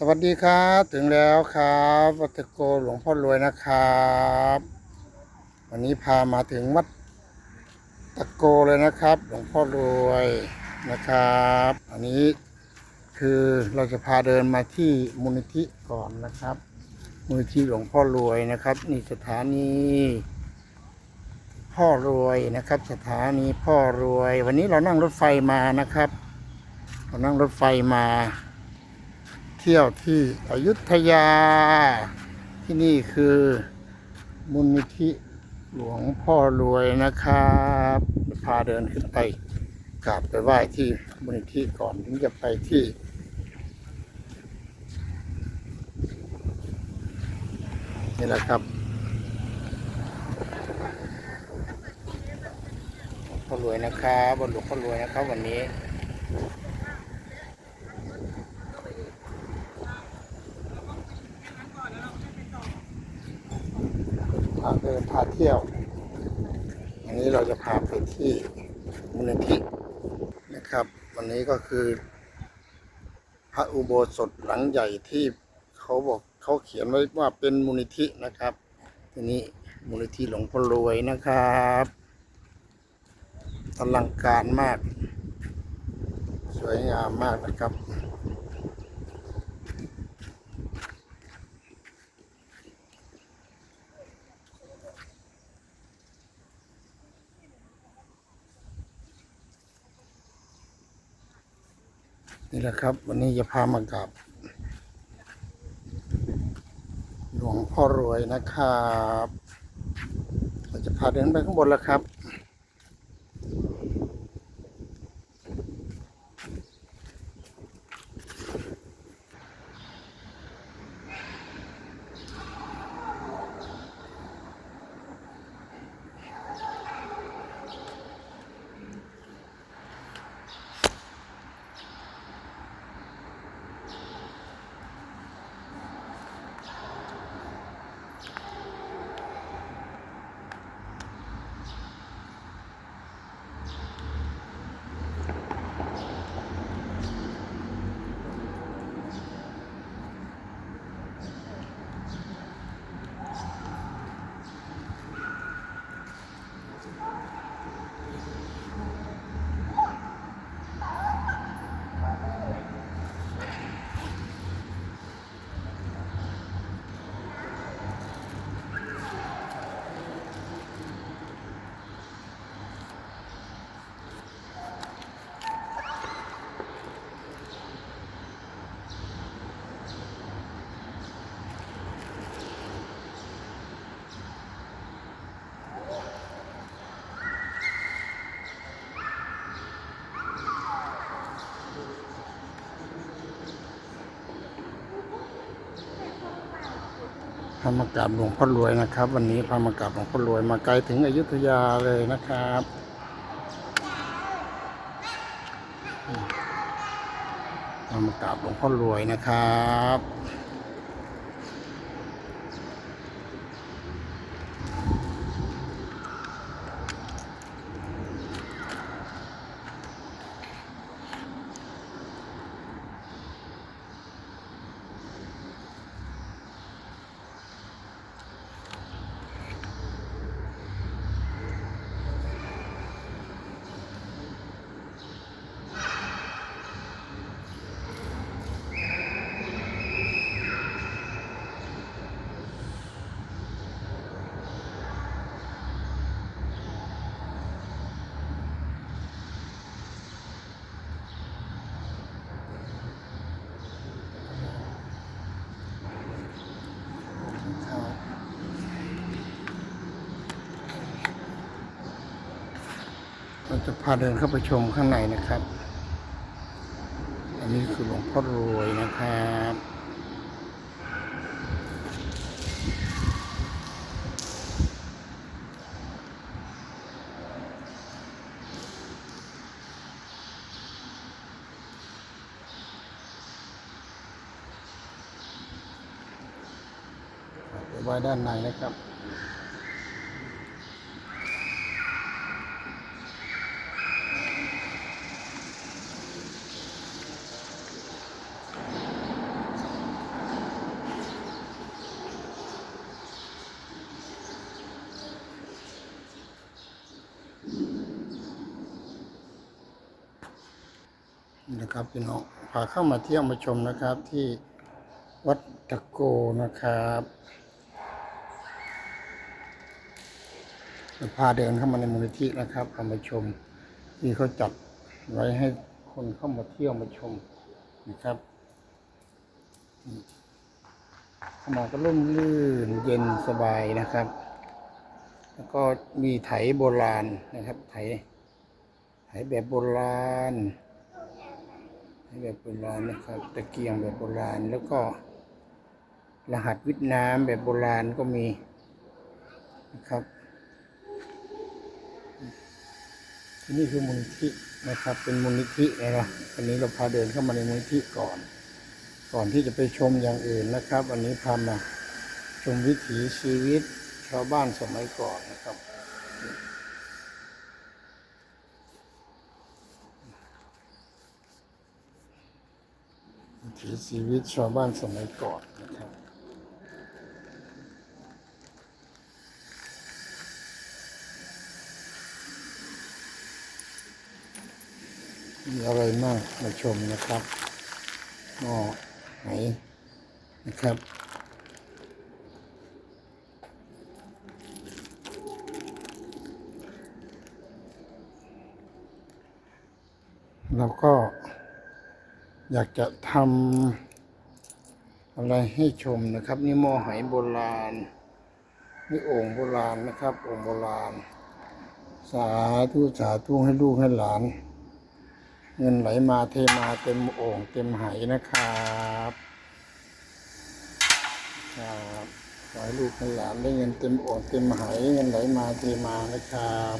สวัสดีครับ ถึงแล้วครับวัตะโกหลวงพ่อรวยนะครับ วันนี้พามาถึงวัดตะโกเลยนะครับ หลวงพ่อรวยนะครับ อันนี้คือเราจะพาเดินมาที่มูลนิธิก่อนนะครับ มูลนิธิหลวงพ่อรวยนะครับ นี่สถานีพ่อรวยนะครับ สถานีพ่อรวย วันนี้เรานั่งรถไฟมานะครับ เรานั่งรถไฟมา เที่ยวที่อยุธยา ที่นี่คือมูลนิธิหลวงพ่อรวยนะครับจะพาเดินขึ้นไปกราบไปไหว้ที่มูลนิธิก่อนถึงจะไปที่นี่แหละครับพ่อรวยนะครับบนหลวงพ่อรวยนะครับวันนี้ พาเดินพา เที่ยวอันนี้เราจะพาไปที่มูลนิธินะครับ วันนี้ก็คือ พระอุโบสถหลังใหญ่ที่เขาบอกเขาเขียนไว้ว่าเป็นมูลนิธินะครับ ทีนี้มูลนิธิหลวงพ่อรวยนะครับอลังการมาก สวยงามมากนะครับ นี่แหละครับ วันนี้จะพามากับหลวงพ่อรวยนะครับ เราจะพาเดินไปข้างบนแล้วครับ พามากราบหลวงพ่อรวยนะครับ วันนี้พามากราบหลวงพ่อรวยมาไกลถึงอยุธยาเลยนะครับพามากราบหลวงพ่อรวยนะครับ จะพาเดินเข้าไปชมข้างในนะครับ อันนี้คือหลวงพ่อรวยนะครับไปไว้ด้านในนะครับ นะครับพี่น้องพาเข้ามาเที่ยวมาชมนะครับที่วัดตะโกนะครับพาเดินเข้ามาในมูลนิธินะครับพามาชมที่เขาจัดไว้ให้คนเข้ามาเที่ยวมาชมนะครับเข้ามาก็ร่มรื่นเย็นสบายนะครับ แล้วก็มีไถโบราณนะครับ ไถไถแบบโบราณ แบบโบราณนะครับตะเกียงแบบโบราณแล้วก็ รหัสวิทย์น้ำแบบโบราณก็มีนะครับที่นี่คือมูลนิธินะครับ เป็นมูลนิธินะครับวันนี้เราพาเดินเข้ามาในมูลนิธิก่อน ก่อนที่จะไปชมอย่างอื่นนะครับ วันนี้พามาชมวิถีชีวิตชาวบ้านสมัยก่อนนะครับ ถีชีวิตชาวบ้านสมัยก่อนนะครับมีอะไรมากมาชมนะครับหม้อไหนนะครับเราก็ อยากจะทำอะไรให้ชมนะครับ นี่หม้อไหโบราณ นี่โอ่งโบราณนะครับโอ่งโบราณ สาธุสาธุให้ลูกให้หลาน เงินไหลมาเทมาเต็มโอ่งเต็มไหนะครับครับขอให้ลูกให้หลานได้เงินเต็มโอ่งเต็มไหเงินไหลมาเทมานะครับ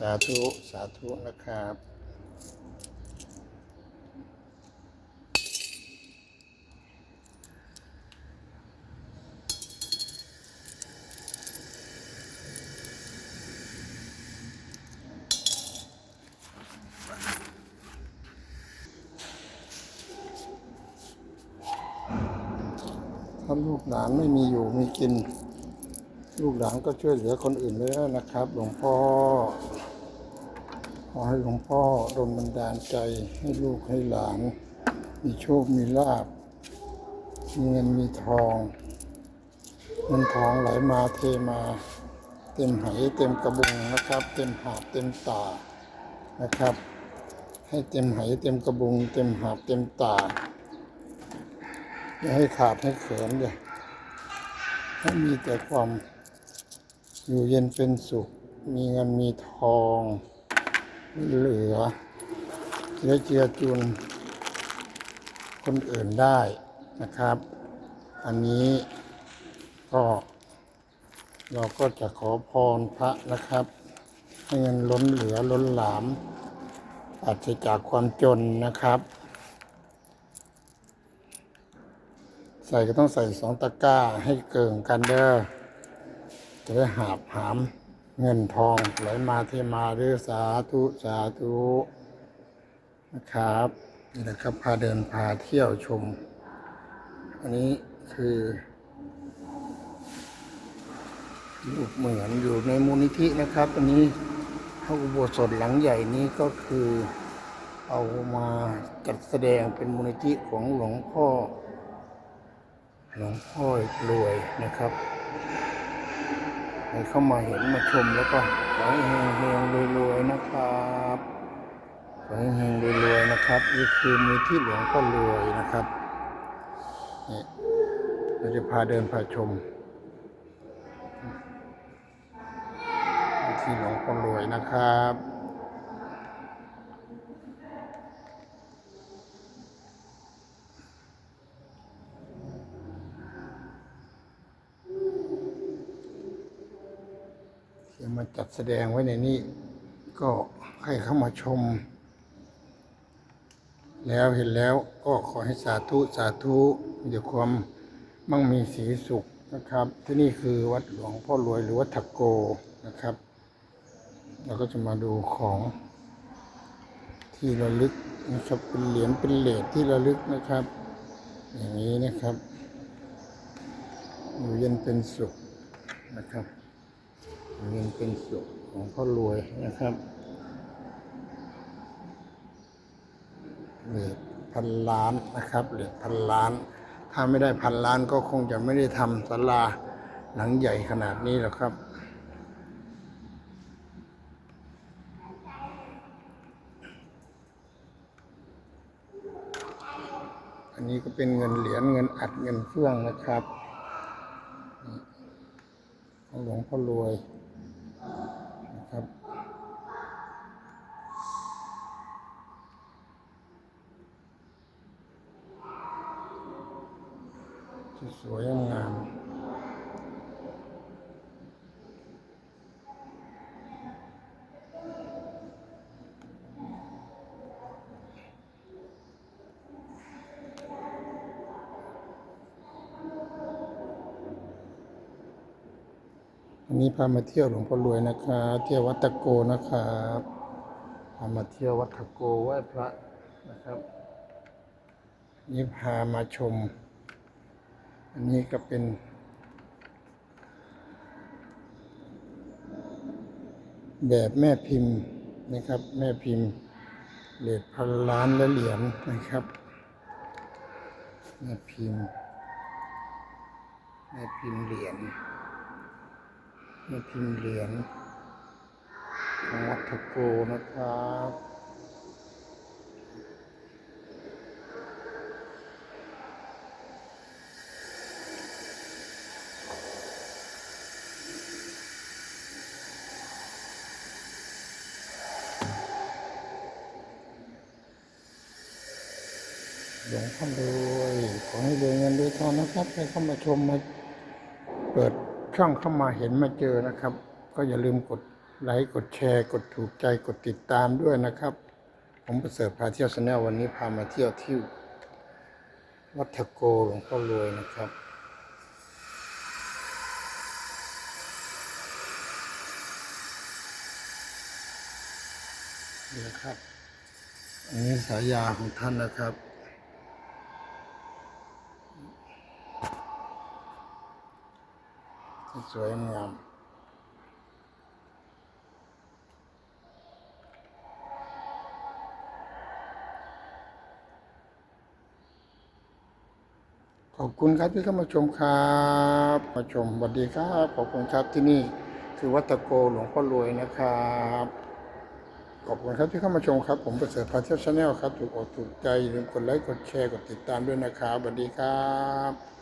สาธุ สาธุนะครับถ้าลูกหลานไม่มีอยู่มีกิน ลูกหลานก็ช่วยเหลือคนอื่นไว้แล้วนะครับ หลวงพ่อ อให้หลวงพ่อดลบันดาลใจให้ลูกให้หลาน มีโชคมีลาบมีเงินมีทองเงินทองไหลมาเทมา เต็มไหเต็มกระบุงนะครับ เต็มหาบเต็มตานะครับ ให้เต็มไหเต็มกระบุง เต็มหาบเต็มตาอย่าให้ขาดให้เขินเลยให้มีแต่ความอยู่เย็นเป็นสุข มีเงินมีทอง เหลือเจือเจือจุน คนอื่นได้นะครับ อันนี้ก็เราก็จะขอพรพระนะครับ ให้เงินล้นเหลือล้นหลามอาจจะจากความจนนะครับ ใส่ก็ต้องใส่สองตะกร้าให้เกิงกันเด้อจะได้หาบหาม เงินทองไหลมาเทมาด้อสาธุสาธุนะครับนี่แหละครับพาเดินพาเที่ยวชม อันนี้คือรูปเหมือนอยู่ในมูลนิธินะครับ อันนี้พระอุโบสถหลังใหญ่นี้ก็คือเอามาจัดแสดงเป็นมูลนิธิของหลวงพ่อ หลวงพ่อรวยนะครับ ให้เข้ามาเห็นมาชมแล้วก็ขอให้เฮงเฮงรวยๆนะครับขอให้เฮงรวยๆนะครับนี่คือมีที่หลวงพ่อรวยนะครับนี่เราจะพาเดินพาชมที่หลวงพ่อรวยนะครับ จัดแสดงไว้ในนี้ ก็ให้เข้ามาชม แล้วเห็นแล้วก็ขอให้สาธุสาธุมีแต่ความมั่งมีสีสุขนะครับ ที่นี่คือวัดหลวงพ่อรวยหรือวัดถักโกนะครับ เราก็จะมาดูของที่ระลึกนะครับเป็นเหรียญเป็นเหรียญที่ระลึกนะครับ อย่างนี้นะครับอยู่เย็นเป็นสุขนะครับ เงินเป็นสุขของพ่อรวยนะครับเหรียญพันล้านนะครับเหรียญพันล้าน ถ้าไม่ได้พันล้านก็คงจะไม่ได้ทำศาลาหลังใหญ่ขนาดนี้หรอกครับอันนี้ก็เป็นเงินเหรียญเงินอัดเงินเฟื่องนะครับ ของหลวงพ่อรวย ครับ สวยงาม วันนี้พามาเที่ยวหลวงพ่อรวยนะครับเที่ยววัดตะโกนะครับพามาเที่ยววัดตะโกไหว้พระนะครับ นี่พามาชม อันนี้ก็เป็น แบบแม่พิมพ์นะครับ แม่พิมพ์เหรียญพันล้านและเหรียญนะครับแม่พิมพ์แม่พิมพ์เหรียญ แม่พิมพ์เหรียญของวัดทโกนะครับหลวงพ่อรวยขอให้รวยเงินรวยทองนะครับให้เข้ามาชมมาเปิด ช่องเข้ามาเห็นมาเจอนะครับ ก็อย่าลืมกดไลค์กดแชร์ กดถูกใจกดติดตามด้วยนะครับ ผมประเสริฐพาเที่ยวชาแนลวันนี้พามาเที่ยวที่วัดทะโกหลวงพ่อรวยนะครับนี่นะครับ อันนี้สายยาของท่านนะครับ สวยงามขอบคุณครับที่เข้ามาชมครับมาชมสวัสดีครับขอบคุณครับที่นี่คือวัตโกหลวงพ่อรวยนะครับขอบคุณครับที่เข้ามาชมครับ ผมประเสริฐพาเทียวชาแนลครับถูกอกถูกใจอย่าลืมกดไลค์กดแชร์กดติดตามด้วยนะครับสวัสดีครับ